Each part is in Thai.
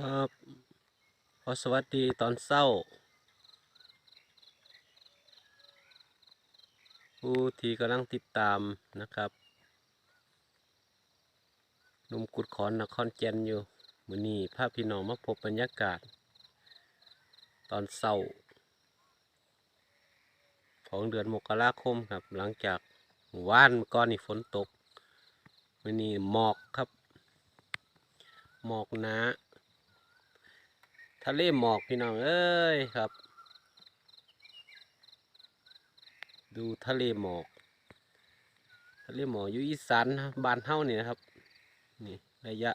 ครับขอสวัสดีตอนเช้า ผู้ที่กำลังติดตามนะครับนุ่มกุดขอนนครแก่นอยู่มือนี้พาพพี่น้องมาพบบรรยากาศ ตอนเช้า ของเดือนมกราคมครับ หลังจากว่านก่อนนี่ฝนตกมือนี้หมอกครับ หมอกหนา ทะเลหมอกพี่น้องเอ้ยครับ ดูทะเลหมอก ทะเลหมอกอยู่อีสานบ้านเฮานี่นะครับ นี่ระยะ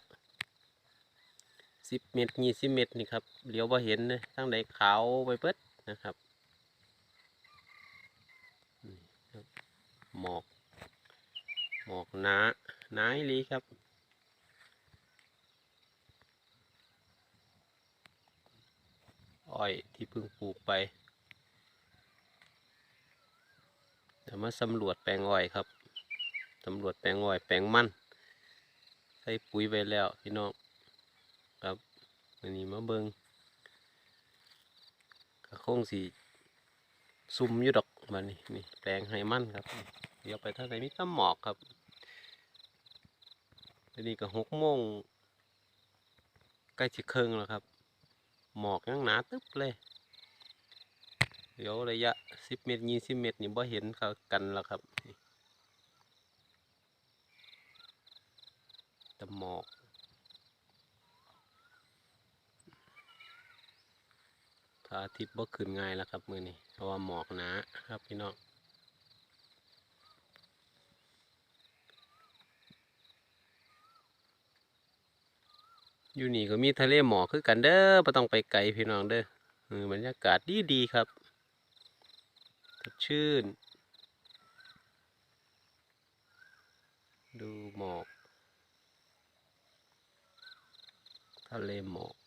สิบเมตรยี่สิบเมตรนี่ครับเลี้ยวบ่เห็นเลยทั้งใดขาวไปเปิดนะครับหมอก หมอกหนาหนาอีลีครับ อ้อยที่เพิ่งปลูกไปเดี๋ยวมาสำรวจแปลงอ้อยครับสำรวจแปลงอ้อยแปลงมันใส่ปุ๋ยไปแล้วพี่น้องครับวันนี้มาเบิงกระโค้งสีซุ่มอยู่ดอกมานี่นี่แปลงให้มันครับ เดี๋ยวไปทางไหนมีต้หมอกครับทีนี้ก็หกโมงใกล้จะครึ่งแล้วครับ หมอกยังหนาตึ๊บเลย เดี๋ยวระยะสิบเมตรยี่สิบเมตรนี่บ่เห็นเขากันแล้วครับแต่หมอกพระอาทิตย์บ่ขึ้นง่ายแล้วครับมือนี้เพราะว่าหมอกหนาครับพี่น้อง อยู่นี่ก็มีทะเลหมอกคือกันเด้อบ่ต้องไปไกลพี่น้องเด้อเอบรรยากาศดีดีๆครับสดชื่น ดูหมอก ทะเลหมอก